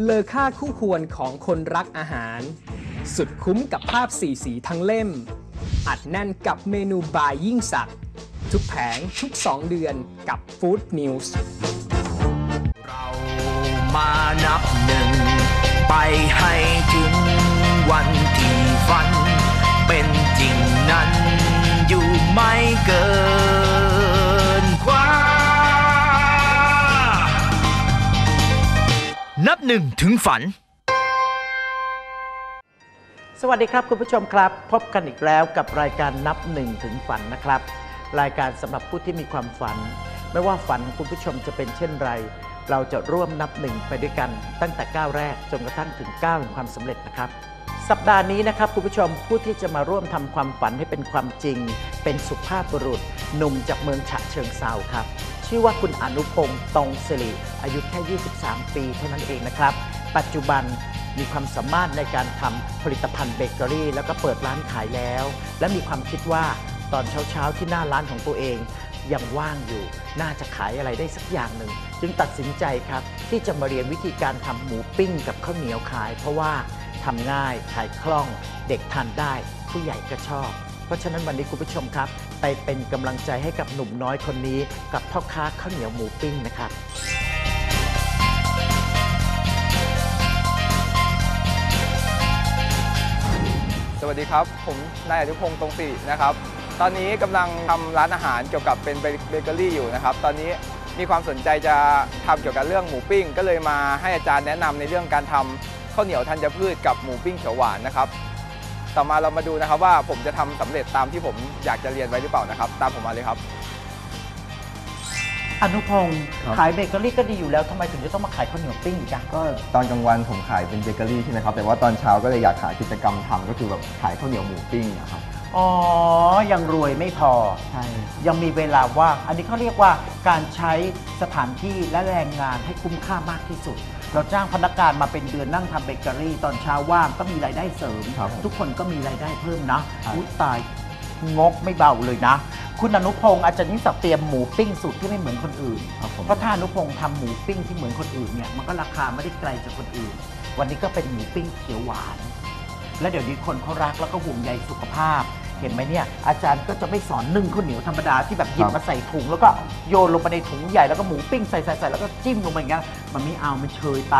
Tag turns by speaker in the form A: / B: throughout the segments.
A: เลอค่าคู่ควรของคนรักอาหาร สุดคุ้มกับภาพสีสีทั้งเล่ม อัดแน่นกับเมนูบายยิ่งสักดิ์ทุกแผงทุก 2 เดือนกับ Food News
B: เรามานับหนึ่ง ไปให้ถึงวัน หนึ่งถึงฝัน
C: สวัสดีครับคุณผู้ชมครับ พบกันอีกแล้วกับรายการนับหนึ่งถึงฝันนะครับ รายการสำหรับผู้ที่มีความฝัน ไม่ว่าฝันของคุณผู้ชมจะเป็นเช่นไร เราจะร่วมนับหนึ่งไปด้วยกัน ตั้งแต่ก้าวแรกจนกระทั่งถึงก้าวแห่งความสำเร็จนะครับสัปดาห์นี้นะครับคุณผู้ชมผู้ที่จะมาร่วมทำความฝันให้เป็นความจริง เป็นสุภาพบุรุษหนุ่มจากเมืองฉะเชิงเซาครับ ชื่อว่าคุณอนุพงศ์ตรงสิริอายุแค่ 23 ปีเท่านั้นเองนะครับ ปัจจุบันมีความสามารถในการทำผลิตภัณฑ์เบเกอรี่ แล้วก็เปิดร้านขายแล้ว และมีความคิดว่าตอนเช้าๆ ที่หน้าร้านของตัวเอง ยังว่างอยู่ น่าจะขายอะไรได้สักอย่างหนึ่ง จึงตัดสินใจครับ ที่จะมาเรียนวิธีการทำหมูปิ้งกับข้าวเหนียวขาย เพราะว่าทำง่ายขายคล่อง เด็กทานได้ ผู้ใหญ่ก็ชอบ เพราะฉะนั้นวันนี้คุณผู้ชมครับ ไปเป็นกำลังใจให้กับหนุ่มน้อยคนนี้ กับพ่อค้าข้าวเหนียวหมูปิ้งนะครับ
D: สวัสดีครับ ผมนายอนุพงศ์ตรงสิรินะครับ ตอนนี้กำลังทำร้านอาหารเกี่ยวกับเป็นเบเกอรี่อยู่นะครับ ตอนนี้มีความสนใจจะทำเกี่ยวกับเรื่องหมูปิ้ง ก็เลยมาให้อาจารย์แนะนำในเรื่องการทำข้าวเหนียวธัญพืชกับหมูปิ้งเขียวหวานนะครับ ต่อมาเรามาดูนะครับว่าผมจะทำสำเร็จตามที่ผมอยากจะเรียนไว้หรือเปล่านะครับ ตามผมมาเลยครับ
C: อนุพงศ์
E: ครับ
C: ขายเบเกอรี่ก็ดีอยู่แล้วทำไมถึงจะต้องมาขายข้าวเหนียวปิ้งอีกอะ
E: ก็ตอนกลางวันผมขายเป็นเบเกอรี่ใช่ไหมครับแต่ว่าตอนเช้าก็เลยอยากหากิจกรรมทำก็คือแบบขายข้าวเหนียวหมูปิ้งนะครับ
C: อ๋อ ยังรวยไม่พอ
E: ใช่
C: ยังมีเวลาว่าง อันนี้เขาเรียกว่าการใช้สถานที่และแรงงานให้คุ้มค่ามากที่สุด เราจ้างพนักงานมาเป็นเดือนนั่งทำเบเกอรี่ ตอนเช้าว่างก็มีรายได้เสริม
E: ครับผม
C: ทุกคนก็มีรายได้เพิ่มนะครับอุ๊ยตายงกไม่เบาเลยนะ คุณอนุพงศ์อาจารย์ยิ่งศักดิ์เตรียมหมูปิ้งสูตรที่ไม่เหมือนคนอื่น
E: ครับผม
C: เพราะถ้าอนุพงศ์ทำหมูปิ้งที่เหมือนคนอื่นเนี่ยมันก็ราคาไม่ได้ไกลจากคนอื่น วันนี้ก็เป็นหมูปิ้งเขียวหวาน และเดี๋ยวนี้คนเขารักแล้วก็ห่วงใยสุขภาพ เห็นไหมเนี่ยอาจารย์ก็จะไม่สอนนึ่งข้าวเหนียวธรรมดาที่แบบหยิบ
E: ครับ
C: มาใส่ถุงแล้วก็โยนลงไปในถุงใหญ่แล้วก็หมูปิ้งใส่ใส่ใส่แล้วก็จิ้มลงไปอย่างเงี้ยมันไม่เอามันเชยไป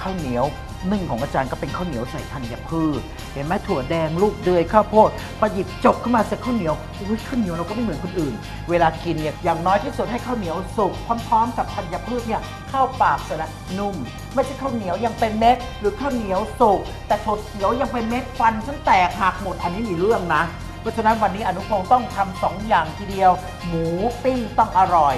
C: ข้าวเหนียวนึ่งของอาจารย์ก็เป็นข้าวเหนียวใส่ธัญพืช เห็นไหมถั่วแดงลูกเดือยข้าวโพดพอหยิบจบขึ้นมาใส่ข้าวเหนียวอุ้ยข้าวเหนียวเราก็ไม่เหมือนคนอื่น เวลากินเนี่ยอย่างน้อยที่สุดให้ข้าวเหนียวสุกพร้อมๆ กับธัญพืชเนี่ยเข้าปากเสร็จแล้วนุ่ม ไม่ใช่ข้าวเหนียวยังเป็นเม็ดหรือข้าวเหนียวสุกแต่ถั่วเขียวยังเป็นเม็ดฟันฉันแตกหักหมดอันนี้มีเรื่องนะ เพราะฉะนั้นวันนี้อนุพงศ์ต้องทำสองอย่างทีเดียว หมูปิ้งต้องอร่อย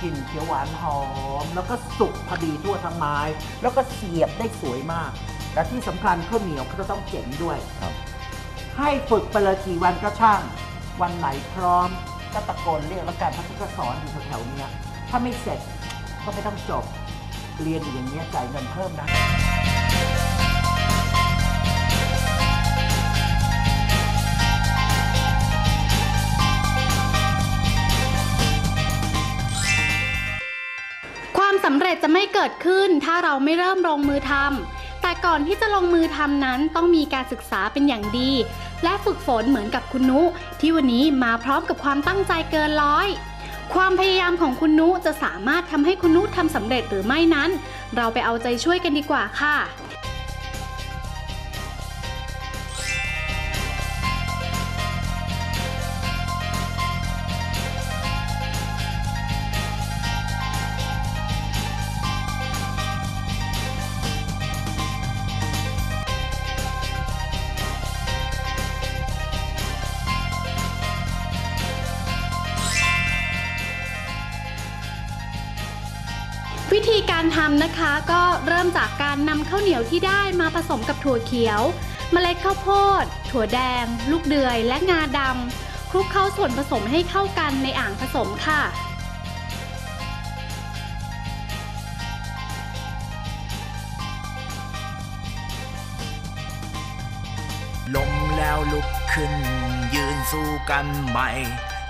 C: กลิ่นเขียวหวานหอม แล้วก็สุกพอดีทั่วทั้งไม้ แล้วก็เสียบได้สวยมาก และที่สำคัญข้าวเหนียวก็จะต้องเจ๋งด้วย
E: ครับ
C: ให้ฝึกไปเลยกี่วันก็ช่าง วันไหนพร้อมก็ตะโกนเรียกแล้วกันเพราะฉันก็สอนอยู่แถวๆเนี้ยถ้าไม่เสร็จก็ไม่ต้องจบ เรียนอยู่อย่างเงี้ยจ่ายเงินเพิ่มนะ
F: สำเร็จจะไม่เกิดขึ้นถ้าเราไม่เริ่มลงมือทำแต่ก่อนที่จะลงมือทำนั้นต้องมีการศึกษาเป็นอย่างดี และฝึกฝนเหมือนกับคุณนุ ที่วันนี้มาพร้อมกับความตั้งใจเกินร้อย ความพยายามของคุณนุจะสามารถทำให้คุณนุทำสำเร็จหรือไม่นั้น เราไปเอาใจช่วยกันดีกว่าค่ะ ทำนะคะ ก็เริ่มจากการนำข้าวเหนียวที่ได้มาผสมกับถั่วเขียวเมล็ดข้าวโพด ถั่วแดง ลูกเดือย และงาดำคลุกเข้าส่วนผสมให้เข้ากันในอ่างผสมค่ะ
B: ลมแล้วลุกขึ้น ยืนสู้กันใหม่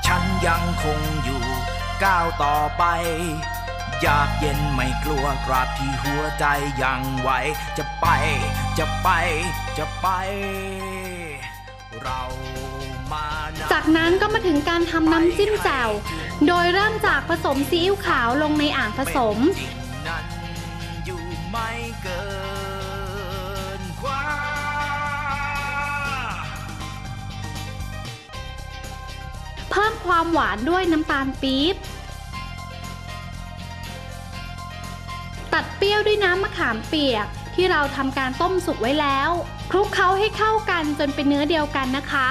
B: ฉันยังคงอยู่ก้าวต่อไป อยากเย็นไม่กลัวกราบที่หัวใจยังไหวจะไป จะไป จะไป เรามานับ
F: จากนั้นก็มาถึงการทำน้ำจิ้มแจ่ว โดยเริ่มจากผสมซีอิ๊วขาวลงในอ่างผสม
B: เป็นจริงนั้นอยู่ไม่เกินกว่า
F: เพิ่มความหวานด้วยน้ำตาลปี๊บ รี้ยวด้วยน้ำมะขามเปียก ที่เราทำการต้มสุกไว้แล้ว คลุกเคล้าให้เข้ากันจนเป็นเนื้อเดียวกันนะคะ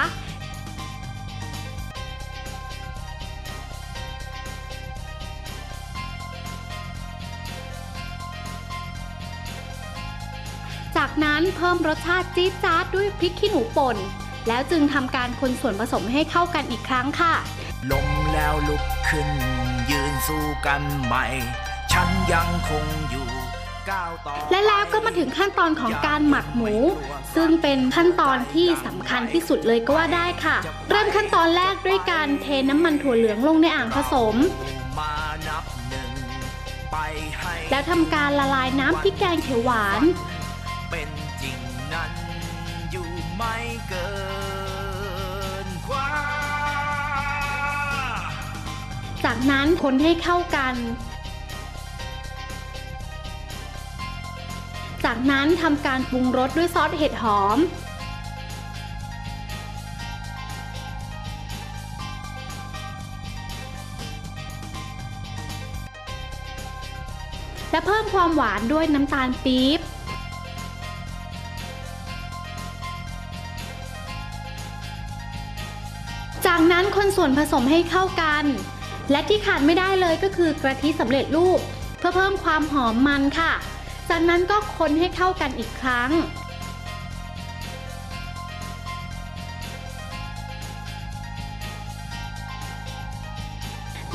F: จากนั้นเพิ่มรสชาติจี๊ดจ๊าดด้วยพริกขี้หนูป่น แล้วจึงทำการคนส่วนผสมให้เข้ากันอีกครั้งค่ะ
B: ลมแล้วลุกขึ้น ยืนสู้กันใหม่ ฉันยังคงอยู่
F: และแล้วก็มาถึงขั้นตอนของการหมักหมู ซึ่งเป็นขั้นตอนที่สำคัญที่สุดเลยก็ว่าได้ค่ะ เริ่มขั้นตอนแรกด้วยการเทน้ำมันถั่วเหลืองลงในอ่างผสม
B: มานับหนึ่งไปให้
F: แล้วทำการละลายน้ำพริกแกงเขียวหวาน
B: เป็นจริงนั้นอยู่ไม่เกินกว่า
F: จากนั้นคนให้เข้ากัน จากนั้นทำการปรุงรสด้วยซอสเห็ดหอม และเพิ่มความหวานด้วยน้ำตาลปี๊บจากนั้นคนส่วนผสมให้เข้ากัน และที่ขาดไม่ได้เลยก็คือกะทิสำเร็จรูป เพื่อเพิ่มความหอมมันค่ะ จากนั้นก็คนให้เข้ากันอีกครั้ง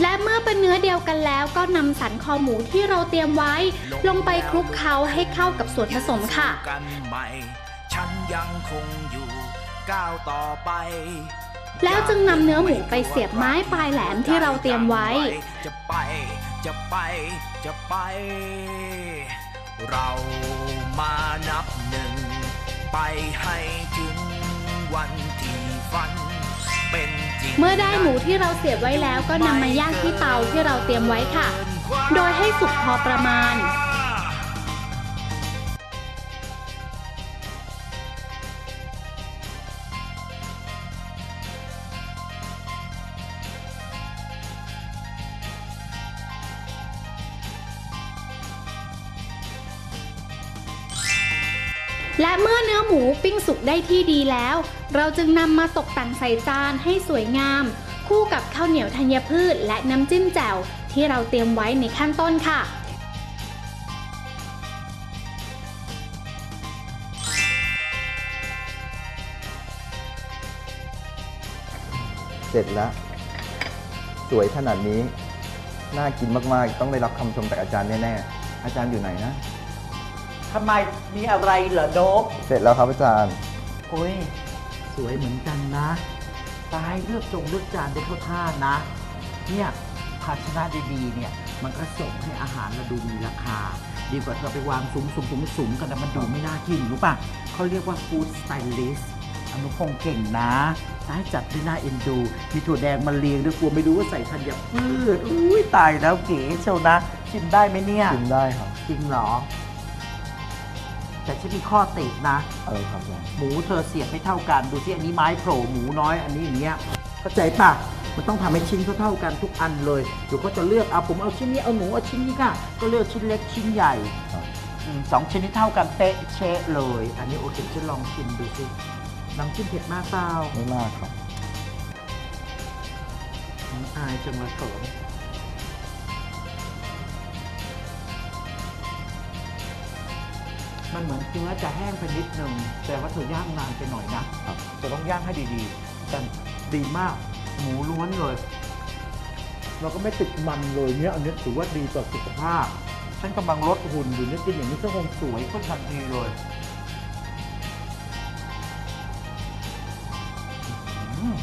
F: และเมื่อเป็นเนื้อเดียวกันแล้วก็นำสันคอหมูที่เราเตรียมไว้ ลงไปคลุกเคล้าให้เข้ากับส่วนผสมค่ะ
B: กันใหม่ฉันยังคงอยู่ก้าวต่อไป
F: แล้วจึงนำเนื้อหมูไปเสียบไม้ปลายแหลมที่เราเตรียมไว้
B: จะไป จะไป จะไป เรามานับหนึ่ง ไปให้ถึงวันที่ฝัน เป็นจริง
F: เมื่อได้หมูที่เราเสียบไว้แล้วก็นำมาย่างที่เตาที่เราเตรียมไว้ค่ะ โดยให้สุกพอประมาณ และเมื่อเนื้อหมูปิ้งสุกได้ที่ดีแล้ว เราจึงนำมาตกแต่งใส่จานให้สวยงาม คู่กับข้าวเหนียวธัญพืช และน้ำจิ้มแจ่วที่เราเตรียมไว้ในขั้นต้นค่ะ
E: เสร็จแล้ว สวยขนาดนี้ น่ากินมาก ๆ ต้องได้รับคำชมจากอาจารย์แน่ ๆ อาจารย์อยู่ไหนนะ
C: ทำไมมีอะไรเหรอโดบ
E: เสร็จแล้วครับอาจารย์
C: โอ้ย สวยเหมือนกันนะตายเลือกจงเลือกจานได้เข้าท่านะ เนี่ยภาชนะดีๆ เนี่ย มันก็ส่งให้อาหารเราดูมีราคา ดีกว่าเราไปวางสุมสุมสุมสุมกันนะมันดูไม่น่ากินรู้ป่ะเขาเรียกว่า food stylist อนุพงษ์เก่งนะตายจัดได้น่าเอ็นดู มีถั่วแดงมาเรียงด้วยกลัวไม่รู้ว่าใส่ธัญพืชอุ้ยตายแล้วเก๋เชียวนะชิมได้ไหมเนี่ย
E: กินได้ครับ
C: จริงเหรอ แต่ฉันมีข้อตินะ
E: อะไรครับอาจารย์
C: หมูเธอเสียบไม่เท่ากัน ดูสิอันนี้ไม้โผล่หมูน้อยอันนี้อย่างเงี้ยเข้าใจปะมันต้องทำให้ชิ้นเท่าๆกันทุกอันเลยเดี๋ยวก็จะเลือกเอาผมเอาชิ้นนี้เอาหนูเอาชิ้นนี้ค่ะ ก็เลือกชิ้นเล็กชิ้นใหญ่
E: ครับ
C: อืมสองชิ้นที่เท่ากันเป๊ะเชะเลย อันนี้โอเคฉันลองชิมดูสิน้ำจิ้มเผ็ดมากเปล่า
E: ไม่มากครับ
C: อืมอายจังเลยเขิน มันเหมือนเนื้อจะแห้งไปนิดนึงแต่ว่าเธอย่างนานไปหน่อยนะครับ จะต้องย่างให้ดีๆ แต่ดีมากหมูล้วนเลย เราก็ไม่ติดมันเลยเนี่ยอันนี้ถือว่าดีต่อสุขภาพฉันกำลังลดหุ่นอยู่เนี่ยกินอย่างนี้ก็คงสวยก็ทันทีเลยอืม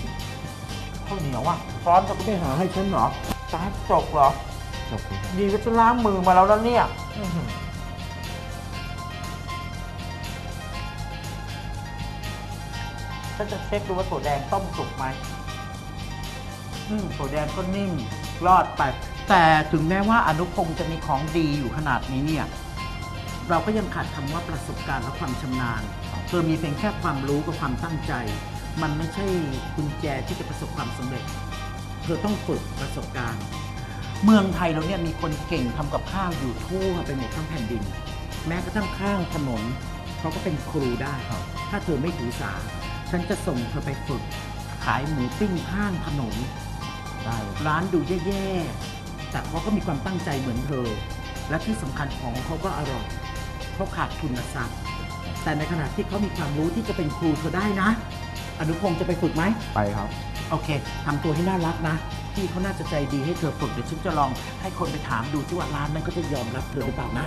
C: ข้าวเหนียวอะซ้อนจะไม่หาให้ฉันเหรอตาจกเหรอ
E: ขอบคุณครับ
C: ดีก็จะล้างมือมาแล้วแล้วเนี่ย อื้อหือฉันจะเช็คดูว่าถั่วแดงต้มสุกไหมอืมถั่วแดงก็นิ่มรอดไป แต่ถึงแม้ว่าอนุพงศ์จะมีของดีอยู่ขนาดนี้เนี่ย เราก็ยังขาดคำว่าประสบการณ์และความชำนาญเธอมีเพียงแค่ความรู้กับความตั้งใจ มันไม่ใช่กุญแจที่จะประสบความสำเร็จ เธอต้องฝึกประสบการณ์ เมืองไทยเราเนี่ยมีคนเก่งทำกับข้าวอยู่ทั่วไปหมดทั้งแผ่นดิน แม้กระทั่งข้างถนนเขาก็เป็นครูได้
E: ครับ
C: ถ้าเธอไม่ถือสา ฉันจะส่งเธอไปฝึก ขายหมูปิ้งข้างถนน
E: ได้เลย
C: ร้านดูแย่ๆ แต่เขาก็มีความตั้งใจเหมือนเธอ และที่สำคัญของเขาก็อร่อยเขาขาดทุนทรัพย์ แต่ในขณะที่เขามีความรู้ที่จะเป็นครูเธอได้นะ อนุพงศ์จะไปฝึกไหม
E: ไปครับ
C: โอเคทำตัวให้น่ารักนะ พี่เขาน่าจะใจดีให้เธอฝึกเดี๋ยวฉันจะลองให้คนไปถามดูที่ว่าร้านนั้นก็จะยอมรับเธอหรือเปล่านะ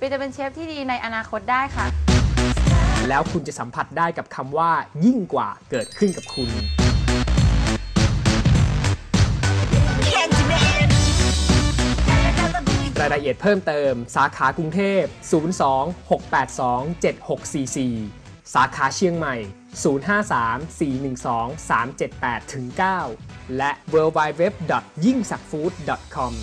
G: ปีจะเป็นเชฟที่ดีในอนาคตได้ค่ะ
A: แล้วคุณจะสัมผัสได้กับคำว่า ยิ่งกว่าเกิดขึ้นกับคุณ รายละเอียดเพิ่มเติม สาขากรุงเทพ 02-682-7644 สาขาเชียงใหม่ 053-412-378-9 และ w w w y i n g s a k f o o d c o m